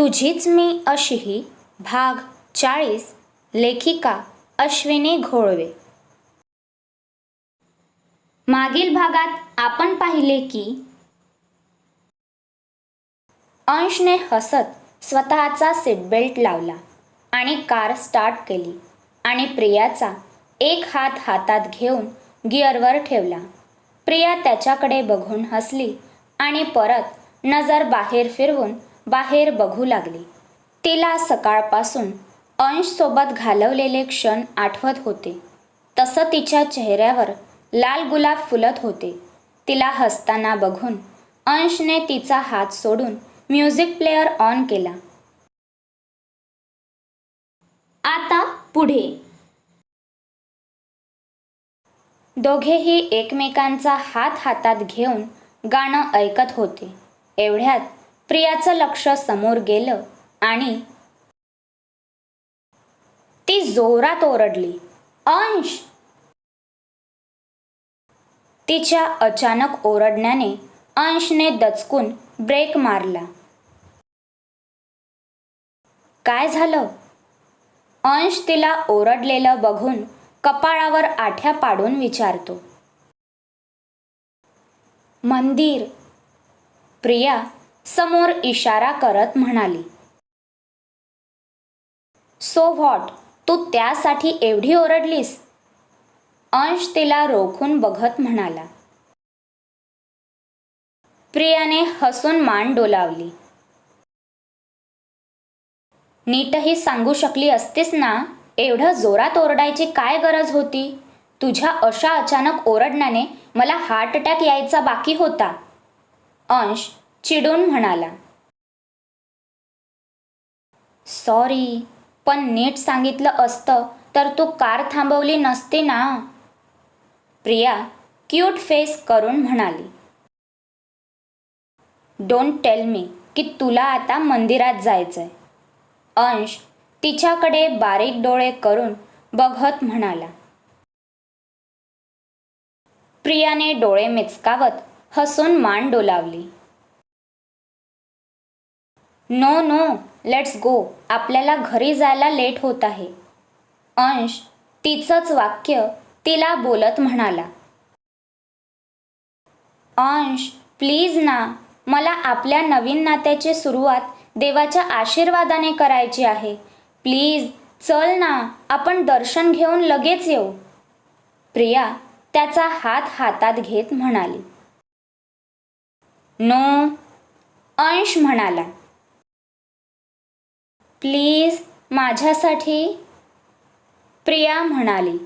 तुझीच मी अशीही भाग चाळीस लेखिका अश्विनी घोळवे. मागील भागात आपण पाहिले की अंशने हसत स्वतःचा सीटबेल्ट लावला आणि कार स्टार्ट केली आणि प्रियाचा एक हात हातात घेऊन गिअरवर ठेवला. प्रिया त्याच्याकडे बघून हसली आणि परत नजर बाहेर फिरवून बाहेर बघू लागली. तिला सकाळपासून अंशसोबत घालवलेले क्षण आठवत होते. तसं तिच्या चेहऱ्यावर लाल गुलाब फुलत होते. तिला हसताना बघून अंशने तिचा हात सोडून म्युझिक प्लेअर ऑन केला. आता पुढे. दोघेही एकमेकांचा हात हातात घेऊन गाणं ऐकत होते. एवढ्यात प्रियाचं लक्ष समोर गेलं आणि ती जोरात ओरडली अंश! तिच्या अचानक ओरडण्याने अंशने दचकून ब्रेक मारला. काय झालं? अंश तिला ओरडलेलं बघून कपाळावर आठ्या पाडून विचारतो. मंदिर. प्रिया समोर इशारा करत म्हणाली. So what? तू त्यासाठी एवढी ओरडलीस? अंश तिला रोखून बघत म्हणाला. प्रियाने हसून मान डोलावली. नीटही सांगू शकली असतीस ना? एवढं जोरात ओरडायची काय गरज होती? तुझ्या अशा अचानक ओरडण्याने मला हार्ट अटॅक यायचा बाकी होता. अंश चिडून म्हणाला सॉरी पण नीट सांगितलं असतं तर तू कार थांबवली नसती ना. प्रिया क्यूट फेस करून म्हणाली डोंट टेल मी की तुला आता मंदिरात जायचंय. अंश तिच्याकडे बारीक डोळे करून बघत म्हणाला प्रियाने डोळे मिचकावत हसून मान डोलावली. नो नो लेट्स गो आपल्याला घरी जायला लेट होत आहे. अंश तिचंच वाक्य तिला बोलत म्हणाला. अंश प्लीज ना मला आपल्या नवीन नात्याची सुरुवात देवाच्या आशीर्वादाने करायची आहे. प्लीज चल ना आपण दर्शन घेऊन लगेच येऊ. प्रिया त्याचा हात हातात घेत म्हणाली. नो अंश म्हणाला. प्लीज माझ्यासाठी प्रिया म्हणाली.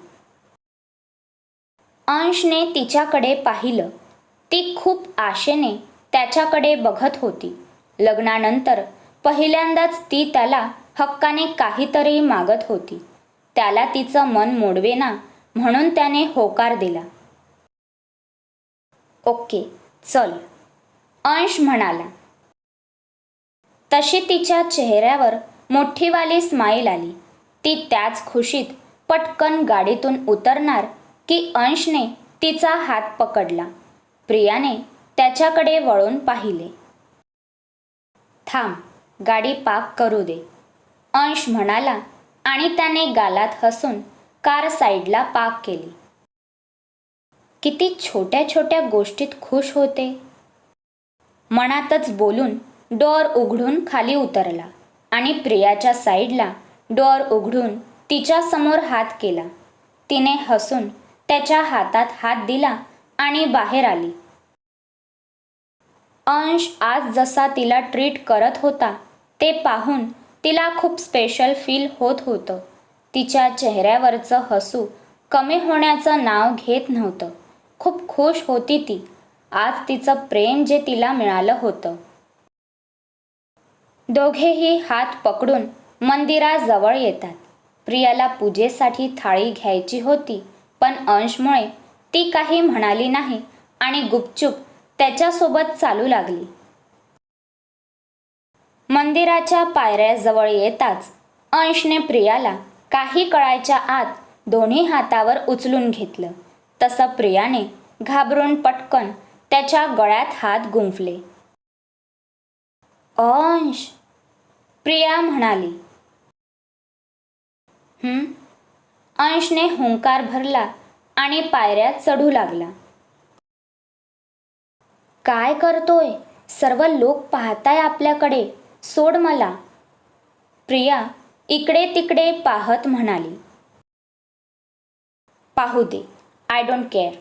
अंशने तिच्याकडे पाहिलं. ती खूप आशेने त्याच्याकडे बघत होती. लग्नानंतर पहिल्यांदाच ती त्याला हक्काने काहीतरी मागत होती. त्याला तिचं मन मोडवेना म्हणून त्याने होकार दिला. ओके चल अंश म्हणाला. तशी तिच्या चेहऱ्यावर मोठीवाली स्माईल आली. ती त्याच खुशीत पटकन गाडीतून उतरणार की अंशने तिचा हात पकडला. प्रियाने त्याच्याकडे वळून पाहिले. थांब गाडी पाक करू दे अंश म्हणाला आणि त्याने गालात हसून कार साईडला पाक केली. किती छोट्या छोट्या गोष्टीत खुश होते. मनातच बोलून डोअर उघडून खाली उतरला. आणि प्रियाच्या साईडला डोअर उघडून तिच्यासमोर हात केला. तिने हसून त्याच्या हातात हात दिला आणि बाहेर आली. अंश आज जसा तिला ट्रीट करत होता ते पाहून तिला खूप स्पेशल फील होत होतं. तिच्या चेहऱ्यावरचं हसू कमी होण्याचं नाव घेत नव्हतं. खूप खुश होती ती. आज तिचं प्रेम जे तिला मिळालं होतं. दोघेही हात पकडून मंदिराजवळ येतात. प्रियाला पूजेसाठी थाळी घ्यायची होती पण अंशमुळे ती काही म्हणाली नाही आणि गुपचूप त्याच्यासोबत चालू लागली. मंदिराच्या पायऱ्याजवळ येताच अंशने प्रियाला काही कळायच्या आत दोन्ही हातावर उचलून घेतलं. तसं प्रियाने घाबरून पटकन त्याच्या गळ्यात हात गुंफले. अंश. प्रिया म्हणाली. अंशने हुंकार भरला आणि पायऱ्या चढू लागला. काय करतोय? सर्व लोक पाहताय आपल्याकडे. सोड मला. प्रिया इकडे तिकडे पाहत म्हणाली. पाहू दे. I don't care.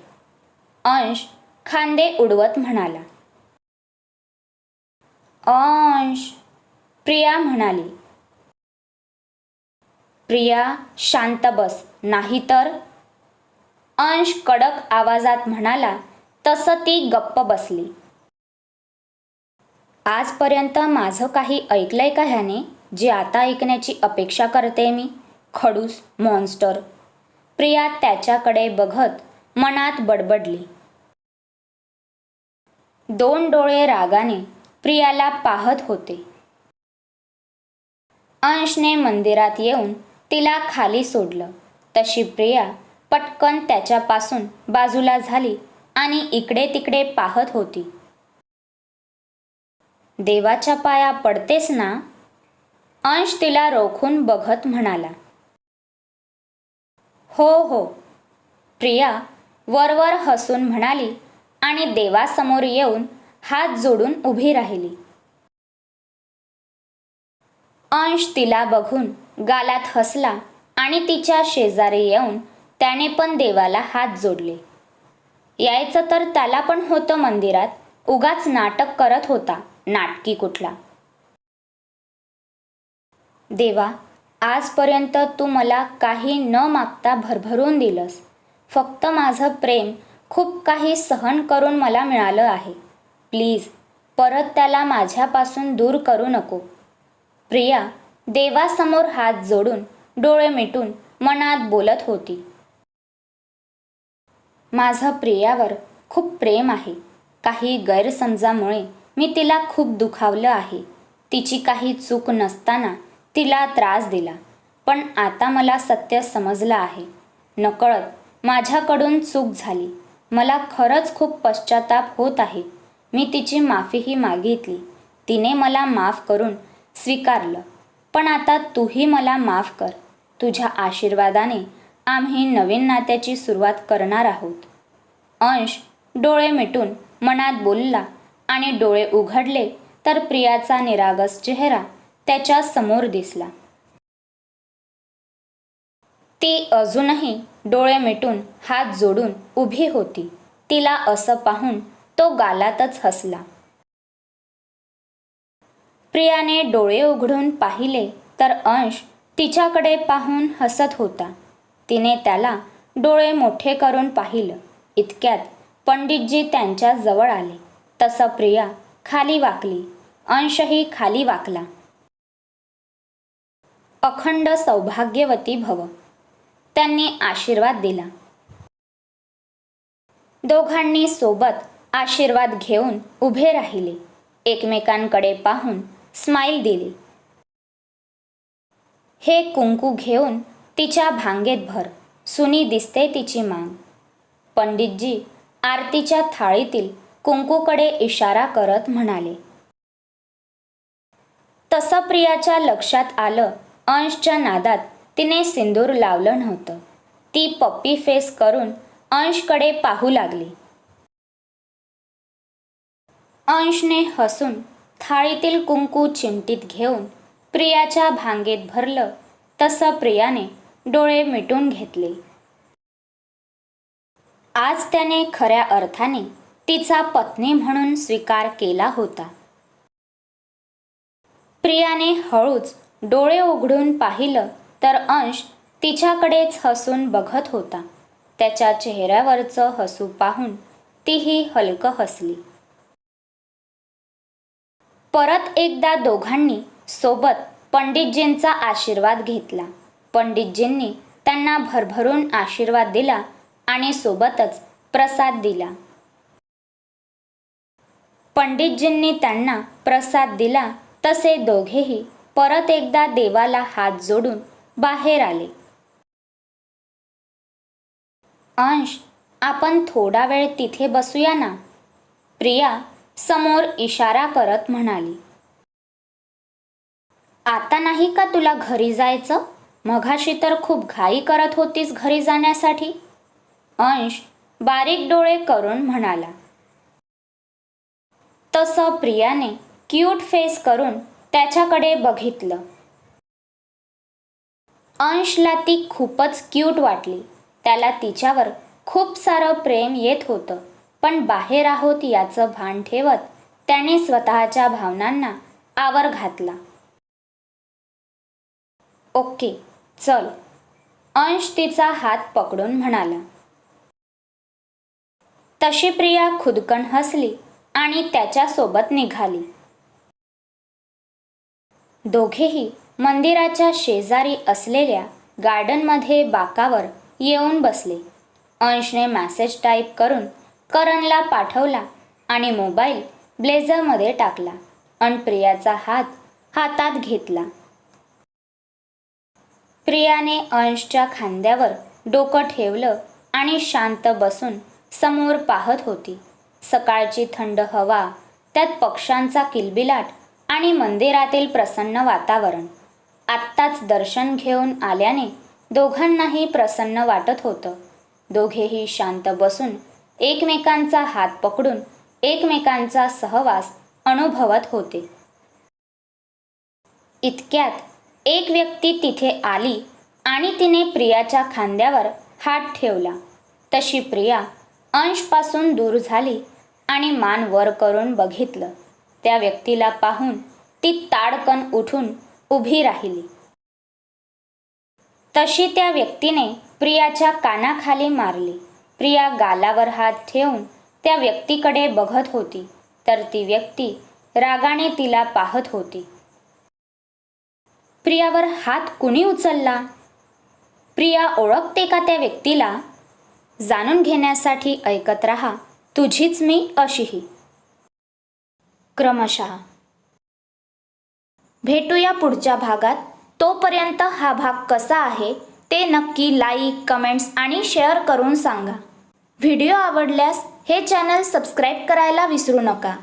अंश खांदे उडवत म्हणाला. अंश. प्रिया म्हणाली. प्रिया शांत बस. नाहीतर अंश कडक आवाजात म्हणाला तसं ती गप्प बसली. आजपर्यंत माझं काही ऐकलंय का ह्याने जे आता ऐकण्याची अपेक्षा करते मी? खडूस मॉन्स्टर प्रिया त्याच्याकडे बघत मनात बडबडली. दोन डोळे रागाने प्रियाला पाहत होते. अंशने मंदिरात येऊन तिला खाली सोडलं. तशी प्रिया पटकन त्याच्यापासून बाजूला झाली आणि इकडे तिकडे पाहत होती. देवाच्या पाया पडतेस ना? अंश तिला रोखून बघत म्हणाला. हो हो. प्रिया वरवर हसून म्हणाली आणि देवासमोर येऊन हात जोडून उभी राहिली. अंश तिला बघून गालात हसला आणि तिच्या शेजारी येऊन त्याने पण देवाला हात जोडले. यायचं तर त्याला पण होतं मंदिरात उगाच नाटक करत होता नाटकी कुठला. देवा आजपर्यंत तू मला काही न मागता भरभरून दिलंस. फक्त माझं प्रेम खूप काही सहन करून मला मिळालं आहे. प्लीज परत त्याला माझ्यापासून दूर करू नको. प्रिया देवासमोर हात जोडून डोळे मिटून मनात बोलत होती. माझं प्रियावर खूप प्रेम आहे. काही गैरसमजामुळे मी तिला खूप दुखावलं आहे. तिची काही चूक नसताना तिला त्रास दिला. पण आता मला सत्य समजलं आहे. नकळत माझ्याकडून चूक झाली. मला खरंच खूप पश्चाताप होत आहे. मी तिची माफीही मागितली. तिने मला माफ करून स्वीकारलं. पण आता तूही मला माफ कर. तुझ्या आशीर्वादाने आम्ही नवीन नात्याची सुरुवात करणार आहोत. अंश डोळे मिटून मनात बोलला आणि डोळे उघडले तर प्रियाचा निरागस चेहरा त्याच्यासमोर दिसला. ती अजूनही डोळे मिटून हात जोडून उभी होती. तिला असं पाहून तो गालातच हसला. प्रियाने डोळे उघडून पाहिले तर अंश तिच्याकडे पाहून हसत होता. तिने त्याला डोळे मोठे करून पाहिलं. इतक्यात पंडितजी त्यांच्या जवळ आले. तसं प्रिया खाली वाकली. अंशही खाली वाकला. अखंड सौभाग्यवती भव. त्यांनी आशीर्वाद दिला. दोघांनी सोबत आशीर्वाद घेऊन उभे राहिले. एकमेकांकडे पाहून स्माईल दिली. हे कुंकू घेऊन तिच्या भांगेत भर. सुनी दिसते तिची मांग. पंडितजी आरतीच्या थाळीतील कुंकूकडे इशारा करत म्हणाले. तसं प्रियाच्या लक्षात आलं अंशच्या नादात तिने सिंदूर लावलं नव्हतं. ती पप्पी फेस करून अंशकडे पाहू लागली. अंशने हसून थाळीतील कुंकू चिमटीत घेऊन प्रियाच्या भांगेत भरलं तसं प्रियाने डोळे मिटून घेतले. आज त्याने खऱ्या अर्थाने तिचा पत्नी म्हणून स्वीकार केला होता. प्रियाने हळूच डोळे उघडून पाहिलं तर अंश तिच्याकडेच हसून बघत होता. त्याच्या चेहऱ्यावरचं हसू पाहून तीही हलकं हसली. परत एकदा दोघांनी सोबत पंडितजींचा आशीर्वाद घेतला. पंडितजींनी त्यांना भरभरून आशीर्वाद दिला आणि सोबतच प्रसाद दिला. पंडितजींनी त्यांना प्रसाद दिला तसे दोघेही परत एकदा देवाला हात जोडून बाहेर आले. अंश आपण थोडा वेळ तिथे बसूया ना? प्रिया समोर इशारा करत म्हणाली आता नाही का तुला घरी जायचं? मघाशी तर खूप घाई करत होतीस घरी जाण्यासाठी. अंश बारीक डोळे करून म्हणाला तसं प्रियाने क्यूट फेस करून त्याच्याकडे बघितलं. अंशला ती खूपच क्यूट वाटली. त्याला तिच्यावर खूप सारं प्रेम येत होतं. पण बाहेर आहोत याचं भान ठेवत त्याने स्वतःच्या भावनांना आवर घातला. ओके चल. अंश तिचा हात पकडून म्हणाला. तशी प्रिया खुदकन हसली आणि त्याच्यासोबत निघाली. दोघेही मंदिराच्या शेजारी असलेल्या गार्डनमध्ये बाकावर येऊन बसले. अंशने मॅसेज टाईप करून करणला पाठवला आणि मोबाईल ब्लेझरमध्ये टाकला अन प्रियाचा हात हातात घेतला. प्रियाने अंशच्या खांद्यावर डोकं ठेवलं आणि शांत बसून समोर पाहत होती. सकाळची थंड हवा त्यात पक्ष्यांचा किलबिलाट आणि मंदिरातील प्रसन्न वातावरण. आत्ताच दर्शन घेऊन आल्याने दोघांनाही प्रसन्न वाटत होतं. दोघेही शांत बसून एकमेकांचा हात पकडून एकमेकांचा सहवास अनुभवत होते. इतक्यात एक व्यक्ती तिथे आली आणि तिने प्रियाच्या खांद्यावर हात ठेवला. तशी प्रिया अंशपासून दूर झाली आणि मान वर करून बघितलं. त्या व्यक्तीला पाहून ती ताडकन उठून उभी राहिली. तशी त्या व्यक्तीने प्रियाच्या कानाखाली मारली. प्रिया गालावर हात ठेवून त्या व्यक्तीकडे बघत होती. तर ती व्यक्ती रागाने तिला पाहत होती. प्रियावर हात कुणी उचलला? प्रिया ओळखते का त्या व्यक्तीला? जाणून घेण्यासाठी ऐकत राहा. तुझीच मी अशीही. क्रमशः. भेटूया पुढच्या भागात. तोपर्यंत हा भाग कसा आहे? ते नक्की लाईक कमेंट्स आणि शेअर करून सांगा. व्हिडिओ आवडल्यास हे चॅनल सबस्क्राईब करायला विसरू नका.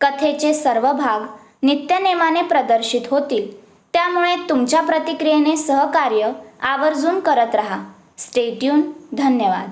कथेचे सर्व भाग नित्यनेमाने प्रदर्शित होतील. त्यामुळे तुमच्या प्रतिक्रियेने सहकार्य आवर्जून करत रहा. स्टेट्यून धन्यवाद.